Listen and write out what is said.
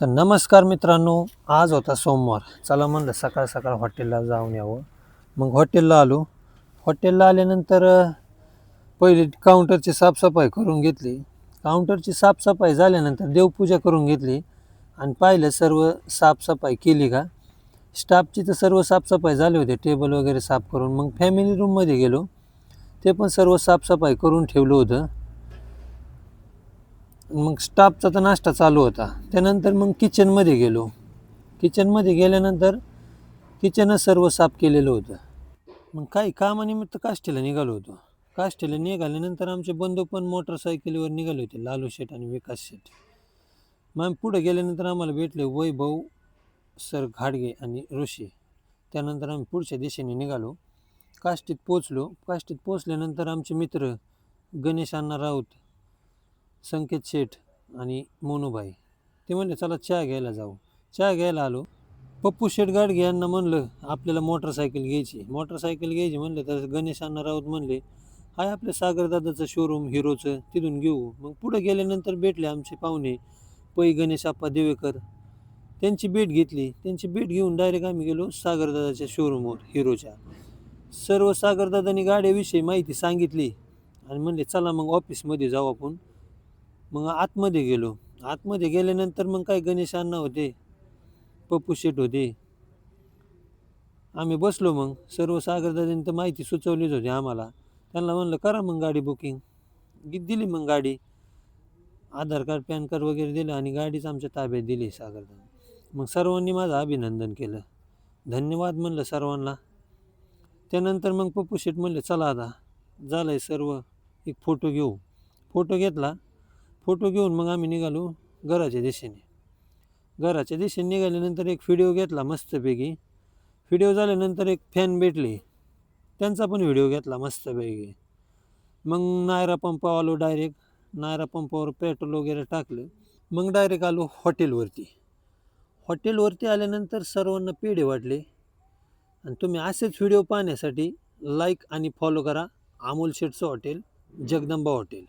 तर नमस्कार मित्रांनो आज होता सोमवार. चला म्हणलं सकाळ सकाळ हॉटेलला जाऊन यावं. मग हॉटेलला आलो. हॉटेलला आल्यानंतर पहिली पहिले काउंटरची साफसफाई करून घेतली. काउंटरची साफसफाई झाल्यानंतर देवपूजा करून घेतली. आणि पाहिलं सर्व साफसफाई केली का? स्टाफची तर सर्व साफसफाई झाली होती. टेबल वगैरे साफ करून मग फॅमिली रूममध्ये गेलो. ते पण सर्व साफसफाई करून ठेवलं होतं. मग स्टाफचा तर नाश्ता चालू होता. त्यानंतर मग किचनमध्ये गेलो. किचनमध्ये गेल्यानंतर किचनच सर्व साफ केलेलं होतं. मग काही कामानिमित्त काष्टीला निघालो होतो. काष्टीला निघाल्यानंतर आमचे बंधू पण मोटरसायकलीवर निघाले होते लालू शेठ आणि विकास शेठ. मग आम्ही पुढे गेल्यानंतर आम्हाला भेटले वैभव सर घाडगे आणि ऋषी. त्यानंतर आम्ही पुढच्या दिशेने निघालो. काष्टीत पोचलो काष्टीत पोचल्यानंतर आमचे मित्र गणेश अण्णा राऊत संकेत शेठ आणि मोनूभाई ते म्हणले चला चहा घ्यायला जाऊ. चहा घ्यायला आलो. पप्पू शेठ यांना म्हणलं आपल्याला मोटरसायकल घ्यायची मोटरसायकल घ्यायची म्हणलं तर गणेश अण्णा राऊत म्हणले हाय आपल्या सागरदादाचं शोरूम हिरोचं तिथून घेऊ. मग पुढं गेल्यानंतर भेटले आमचे पाहुणे पै गणेश आप्पा देवेकर. त्यांची भेट घेतली. त्यांची भेट घेऊन डायरेक्ट आम्ही गेलो सागरदादाच्या शोरूमवर हिरोच्या. सर्व सागरदादांनी गाड्याविषयी माहिती सांगितली. आणि म्हणले चला मग ऑफिसमध्ये जाऊ आपण. मग आतमध्ये गेलो. आतमध्ये गेल्यानंतर मग काय गणेश अण्णा होते. पप्पू शेट होते. आम्ही बसलो मग. सर्व सागरदादांनी तर माहिती सुचवलीच होती आम्हाला. त्यांना म्हणलं करा मग गाडी बुकिंग दिली मग गाडी. आधार कार्ड पॅन कार्ड वगैरे दिलं आणि गाडीच आमच्या ताब्यात दिली सागरदादा मग सर्वांनी माझं अभिनंदन केलं. धन्यवाद म्हणलं सर्वांना. त्यानंतर मग पप्पू शेट म्हणले चला आता. झालं आहे सर्व. एक फोटो घेऊ. फोटो घेतला. फोटो घेऊन मग आम्ही निघालो घराच्या दिशेने. घराच्या दिशेने निघाल्यानंतर एक व्हिडिओ घेतला मस्तपैकी. व्हिडिओ झाल्यानंतर एक फॅन भेटले. त्यांचा पण व्हिडिओ घेतला मस्तपैकी. मग नायरा पंप आलो डायरेक्ट नायरा पंपावर पेट्रोल वगैरे टाकलं. मग डायरेक्ट आलो हॉटेलवरती हॉटेलवरती आल्यानंतर सर्वांना पेढे वाटले. आणि तुम्ही असेच व्हिडिओ पाहण्यासाठी लाईक आणि फॉलो करा. अमोल शेटचं हॉटेल जगदंबा हॉटेल